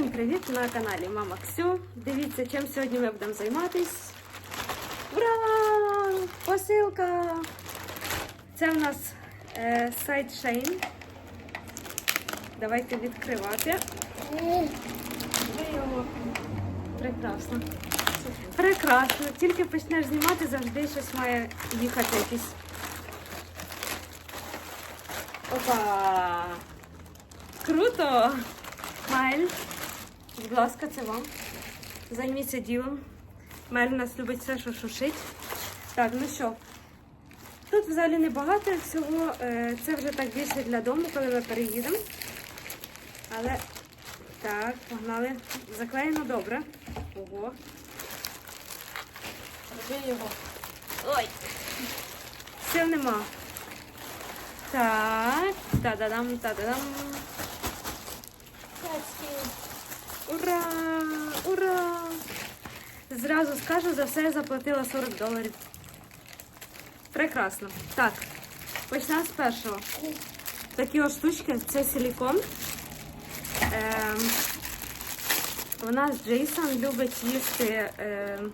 Всім привіт на каналі Мама Ксю. Дивіться, чим сьогодні ми будемо займатись. Ура! Посилка! Це в нас е, сайт Shein. Давайте відкривати. Прекрасно. Прекрасно. Тільки почнеш знімати, завжди щось має їхати якийсь. Опа! Круто! Майль, будь ласка, це вам. Займіться ділом. У нас любить все, що шушить. Так, ну що, тут взагалі небагато всього. е, Це вже так більше для дому, коли ми переїдемо. Але так, погнали. Заклеєно добре. Ого. Роби його. Ой. Сил нема. Так. Та-да-дам, та-да-дам. Ура! Ура! Зразу скажу, за все заплатила 40 доларів. Прекрасно. Так, почнемо з першого. Такі ось штучки, це силікон. Ем, у нас Джейсон любить їсти ем,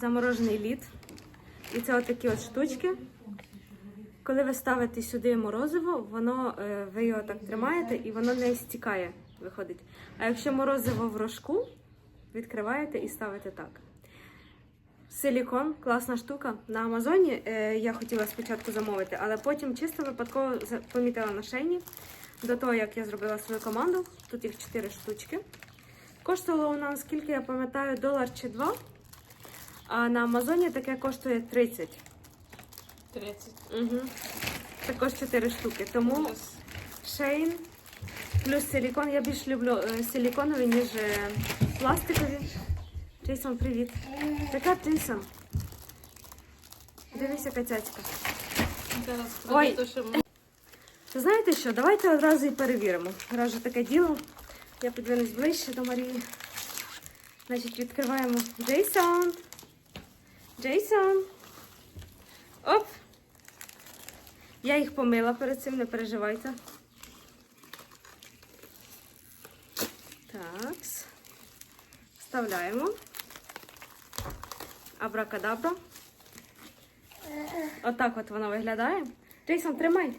заморожений лід. І це отакі от штучки. Коли ви ставите сюди морозиво, воно е, ви його так тримаєте і воно не стікає, виходить. А якщо морозиво в рожку, відкриваєте і ставите так. Силікон, класна штука. На Амазоні е, я хотіла спочатку замовити, але потім чисто випадково помітила на шейні. До того, як я зробила свою команду, тут їх 4 штучки. Коштувало вона, наскільки я пам'ятаю, долар чи два. А на Амазоні таке коштує 30. 30. Угу. Також 4 штуки. Тому шейн плюс силікон. Я більш люблю е, силіконові, ніж е, пластикові. Джейсон, привіт. Яка Джейсон? Дивись, яка Ой. знаєте що? Давайте одразу і перевіримо. Раз же таке діло. Я подвинусь ближче до Марії. Значить, відкриваємо Джейсон. Джейсон. Оп. Я їх помила перед цим, не переживайте. Так. Вставляємо. Абракадабра. Отак от воно виглядає. Джейсон, тримай.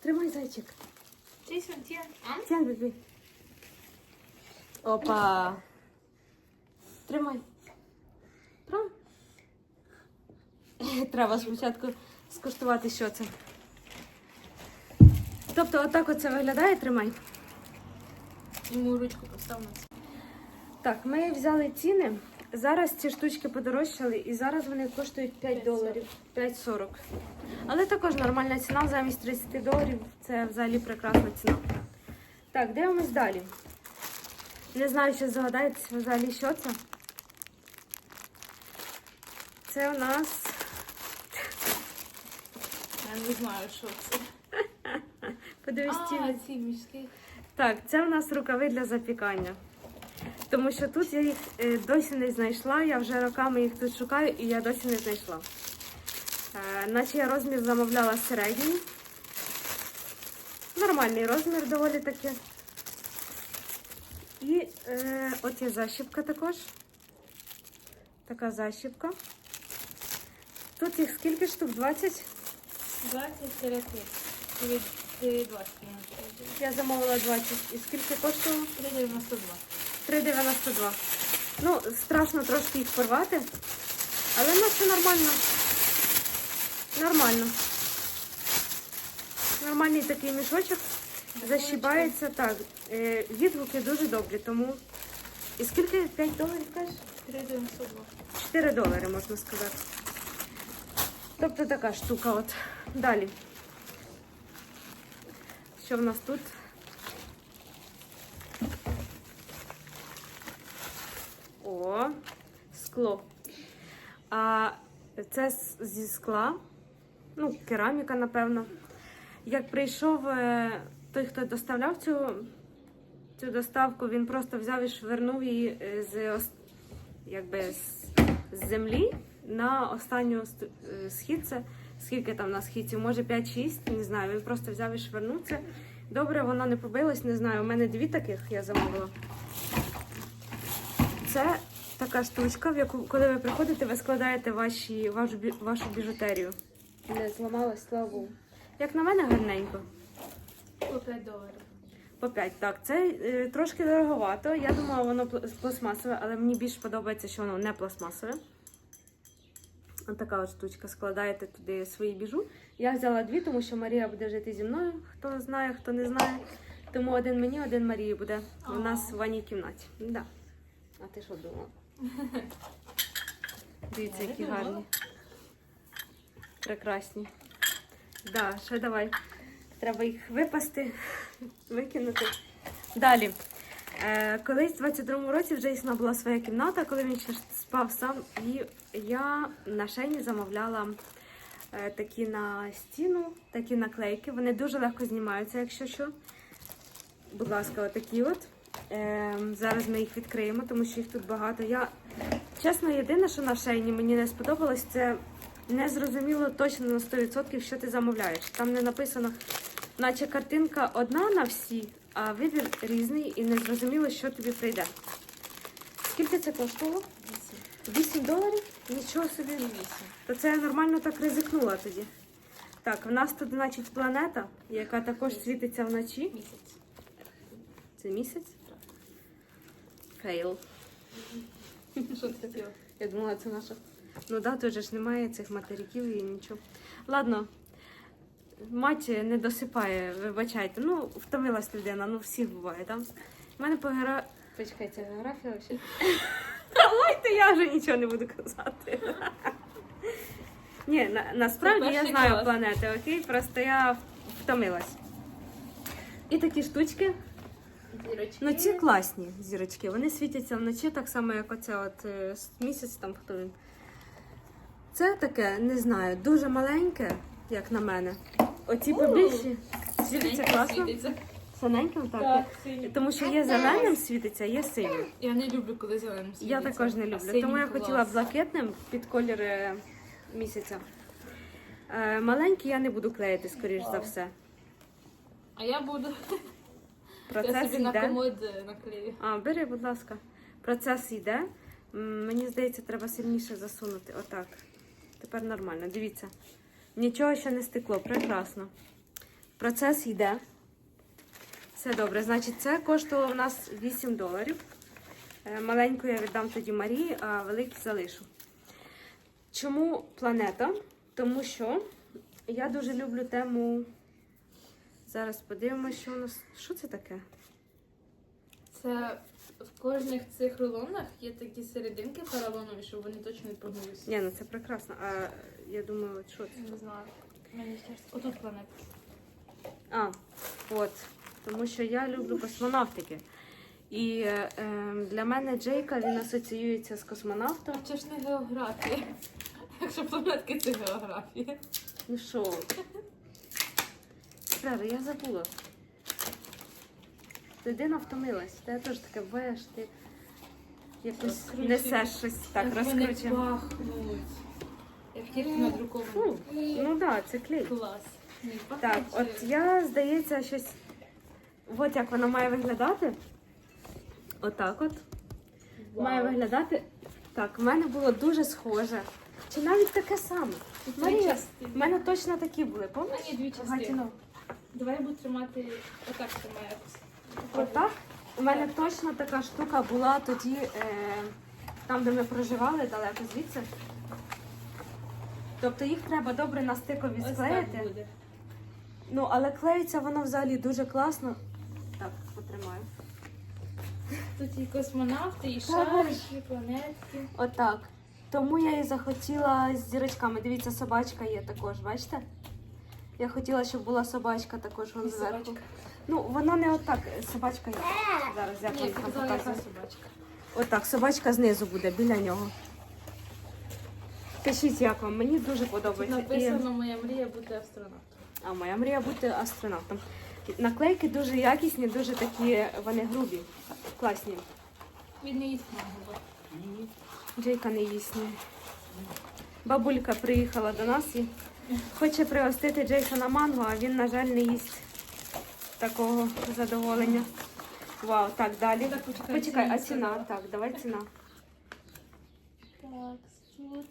Тримай зайчик. Джейсон? Тянь, бебі. Опа. Тримай. Прям. Треба спочатку скуштувати, що це. Тобто, отак оце виглядає, тримай. Йому ручку постав на це. Так, ми взяли ціни. Зараз ці штучки подорожчали і зараз вони коштують 5 доларів. 5,40. Але також нормальна ціна замість 30 доларів. Це взагалі прекрасна ціна. Так, дивимось далі. Не знаю, що згадається взагалі, що це. Це у нас Я не знаю, що це. подивись ці мішки. Так, це у нас рукави для запікання. Тому що тут я їх е, досі не знайшла. Я вже роками їх тут шукаю і я досі не знайшла. Е, Наче я розмір замовляла середній. Нормальний розмір доволі таки. І е, от є защіпка також. Така защіпка. Тут їх скільки штук? 20? 20 терапі. Від 20. Я замовила 20. І скільки коштувало? 3,92. 3,92. Ну, страшно трошки їх порвати, але ну все нормально. Нормально. Нормальний такий мішочок. Защібається так. Е, відгуки дуже добрі, тому. І скільки? 5 доларів кажеш? 3,92. 4 долари, можна сказати. Тобто така штука от. Далі. Що в нас тут? Скло. А це зі скла, ну, кераміка, напевно. Як прийшов е, той, хто доставляв цю, цю доставку, він просто взяв і швирнув її е, з, якби, з, землі на останню ст- е, східце. Скільки там на східці? Може 5-6, не знаю. Він просто взяв і швирнув це. Добре, воно не побилось, не знаю. У мене дві таких я замовила. Це така штучка, в яку, коли ви приходите, ви складаєте ваші, вашу, бі- вашу біжутерію. Не зламалась, слава Богу. Як на мене, гарненько. По 5 доларів. По 5. Так, це е, трошки дороговато. Я думала, воно пл- пластмасове, але мені більш подобається, що воно не пластмасове. Ось така от штучка. Складаєте туди свої біжу. Я взяла дві, тому що Марія буде жити зі мною. Хто знає, хто не знає. Тому один мені, один Марії буде у нас в ванній кімнаті. Да. А ти що думала? Дивіться, які гарні. Прекрасні. Да, ще давай. Треба їх випасти, викинути. Далі. Е, колись в 22-му році в Джейсона була своя кімната, коли він ще спав сам, і я на шейні замовляла е, такі на стіну, такі наклейки. Вони дуже легко знімаються, якщо що. Будь ласка, отакі от. Е, зараз ми їх відкриємо, тому що їх тут багато. Я, чесно, єдине, що на шейні мені не сподобалось, це не зрозуміло точно на 100%, що ти замовляєш. Там не написано, наче картинка одна на всі, а вибір різний і не зрозуміло, що тобі прийде. Скільки це коштувало? 8 доларів? Нічого собі. То це я нормально так ризикнула тоді. Так, в нас тут, значить, планета, яка також світиться вночі. Місяць. Це місяць? Фейл. Що ти хотіла? Я думала, це наша. Ну да, тут ж немає цих материків і нічого. Ладно, мать не досипає, вибачайте. Ну, втомилась людина, ну всіх буває, так? У мене по географії... Почекай, це географія взагалі? Давайте я вже нічого не буду казати. Ні, на, насправді я знаю клас. планети, окей? Просто я втомилась. І такі штучки. Зірочки. Ну ці класні зірочки. Вони світяться вночі, так само, як оце от е, місяць там хто він. Це таке, не знаю, дуже маленьке, як на мене. Оці побільші світяться класно. Синеньким, так. Так. Тому що є зеленим світиться, є синім. Я не люблю, коли зеленим світиться. Я також не люблю. Тому я хотіла блакитним під колір е, місяця. Е, Маленький я не буду клеїти, скоріш за все. А я буду. Я Процес собі на йде. комод е, наклею. А, бери, будь ласка. Процес йде. М, Мені здається, треба сильніше засунути. Отак. Тепер нормально. Дивіться. Нічого ще не стекло. Прекрасно. Процес йде. Все добре. Значить, це коштувало в нас 8 доларів. Е, Маленьку я віддам тоді Марії, а великі залишу. Чому планета? Тому що я дуже люблю тему. Зараз подивимося, що у нас. Що це таке? Це в кожних цих рулонах є такі серединки поролонові, щоб вони точно не погнулися. Ні, ну це прекрасно. А я думаю, от що це? Не знаю. Мені щастя. Отут планета. А, от. Тому що я люблю космонавтики. І е, ем, для мене Джейка він асоціюється з космонавтом. Це ж не географія. Якщо планетки це географія. Ну що? Ви? Я забула. Людина втомилась. Та я теж таке буваєш, ти якось Розкручує. несеш щось так Як вони розкручує. пахнуть. Як кілька Фу, ну так, да, це клей. Клас. Ні, Так, пахнуть от я, здається, щось. От як вона має виглядати. Отак от. Вау. Має виглядати. Так, в мене було дуже схоже. Чи навіть таке саме. Тут Марія, частини. в мене точно такі були, пам'ятаєш? ні, дві частини. Гатіно. Давай я буду тримати отак тримаю якось. Отак. У мене точно така штука була тоді, е, там, де ми проживали, далеко звідси. Тобто їх треба добре на стикові Ось так склеїти. буде. Ну, але клеїться воно взагалі дуже класно. Так, потримаю. Тут і космонавти, і Так. шарики, і планетки. Отак. Тому я і захотіла з зірочками. Дивіться, собачка є також, бачите? Я хотіла, щоб була собачка також вон зверху. Ну, вона не отак. Собачка є. Зараз я вам собачка. Отак, собачка знизу буде біля нього. Пишіть, як вам. Мені дуже Тут подобається. І... написано моя мрія бути астронавтом. А моя мрія бути астронавтом. Наклейки дуже якісні, дуже такі, вони грубі, класні. Він не їсть манго. Джейка не їсть. Бабулька приїхала до нас і хоче пригостити Джейсона манго, а він, на жаль, не їсть такого задоволення. Вау, так, далі. Так, почекай, Почекай, а ціна? Так, давай ціна. Так, тут.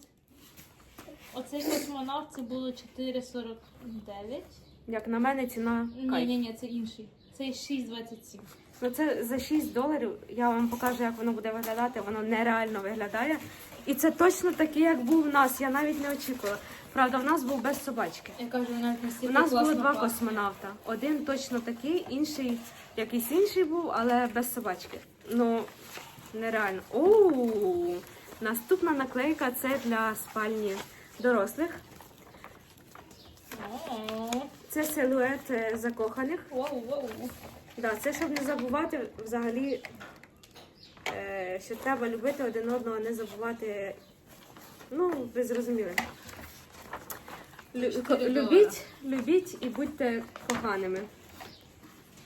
Оцей космонавт це було 4,49. Як на мене, ціна Ні, кайф. ні, ні, це інший. Це 6,27. Ну це за 6 доларів. Я вам покажу, як воно буде виглядати. Воно нереально виглядає. І це точно такий, як був у нас. Я навіть не очікувала. Правда, в нас був без собачки. Я кажу, У нас було два космонавта. Один точно такий, інший якийсь інший був, але без собачки. Ну, нереально. Оу! Наступна наклейка це для спальні дорослих. Це силует е, закоханих. Да, це щоб не забувати взагалі, що треба любити один одного, не забувати. Ну, ви зрозуміли. Любіть, любіть і будьте коханими.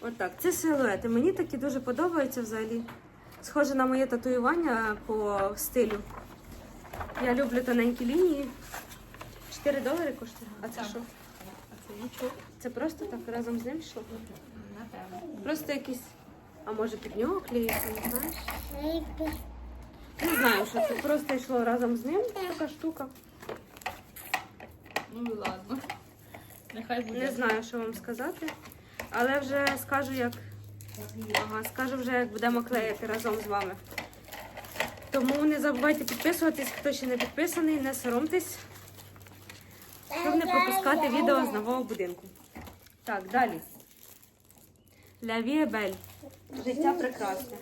Отак. Це силуети. Мені такі дуже подобаються взагалі. Схоже на моє татуювання по стилю. Я люблю тоненькі лінії. 4 долари коштує. А це що? А це нічого. Це просто так разом з ним йшло? Напевно. Просто якісь. А може під нього клеїться, не знаєш? Не знаю, що це. Просто йшло разом з ним така штука. Ну і ладно. Нехай буде. Не знаю, що вам сказати. Але вже скажу, як. Ага, скажу вже, як будемо клеїти разом з вами. Тому не забувайте підписуватись, хто ще не підписаний, не соромтесь, щоб не пропускати відео з нового будинку. Так, далі. Ля Віебель. Життя прекрасне.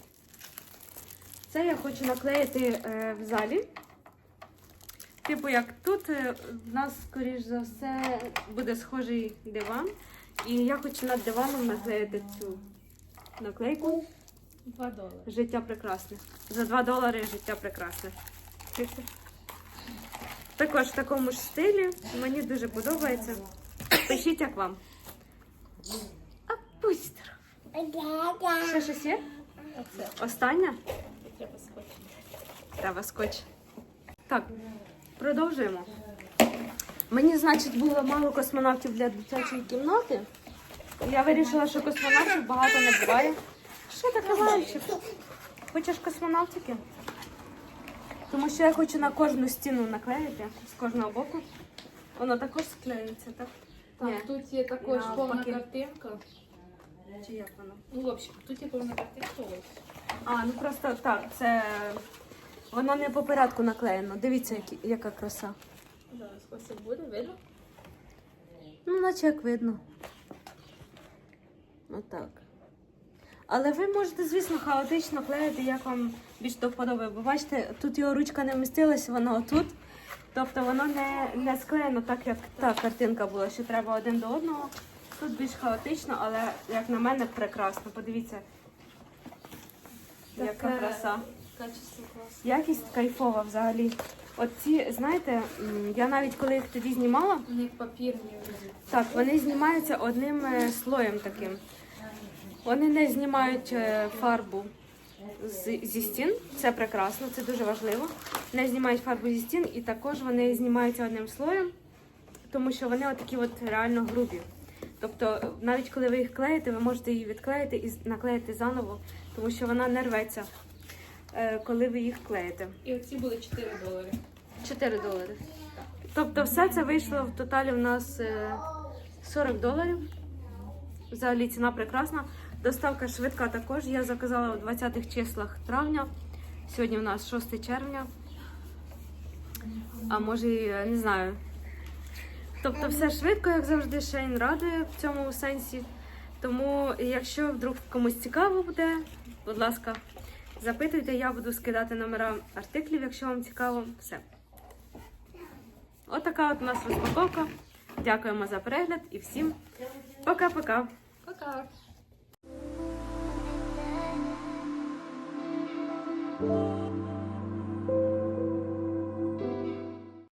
Це я хочу наклеїти е, в залі. Типу, як тут е, в нас, скоріш за все, буде схожий диван. І я хочу над диваном наклеїти цю наклейку. Два долари. Життя прекрасне. За 2 долари життя прекрасне. Також в такому ж стилі. Мені дуже подобається. Пишіть, як вам. А быстро. Ще щось є? Остання? Треба скотч. Треба скотч. Так, продовжуємо. Мені, значить, було мало космонавтів для дитячої кімнати. Я вирішила, що космонавтів багато не буває. Що таке мальчик? Хочеш космонавтики? Тому що я хочу на кожну стіну наклеїти з кожного боку. Воно також склеюється, так? Так, Ні. тут є також повна картинка. Чи як воно? Ну, в общем, тут повна картинка. Ось. А, ну просто так, це воно не по порядку наклеєно. Дивіться, які- яка краса. Зараз ось це буде, видно? Ну, наче як видно. Отак. Але ви можете, звісно, хаотично клеїти, як вам більш до вподоби. Бо бачите, тут його ручка не вмістилась, воно отут. Тобто воно не, не склеєно так, як та картинка була, що треба один до одного. Тут більш хаотично, але як на мене, прекрасно. Подивіться, яка краса. Качество класне. Якість кайфова взагалі. От ці, знаєте, я навіть коли їх тоді знімала, У них папірні так, вони знімаються одним е, слоєм таким. Вони не знімають е, фарбу з, зі стін, це прекрасно, це дуже важливо. Не знімають фарбу зі стін і також вони знімаються одним слоєм, тому що вони отакі от реально грубі. Тобто, навіть коли ви їх клеїте, ви можете її відклеїти і з- наклеїти заново, тому що вона не рветься, е, коли ви їх клеїте. І оці були 4 долари. 4 долари. Тобто все це вийшло в тоталі у нас е, 40 доларів. Взагалі ціна прекрасна. Доставка швидка також. Я заказала у 20-х числах травня. Сьогодні у нас 6 червня. А може, е, не знаю. Тобто все швидко, як завжди, Шейн радує в цьому сенсі. Тому, якщо вдруг комусь цікаво буде, будь ласка, запитуйте, я буду скидати номера артиклів, якщо вам цікаво. Все. Отака от у нас розпаковка. Дякуємо за перегляд і всім пока-пока. Пока! Thank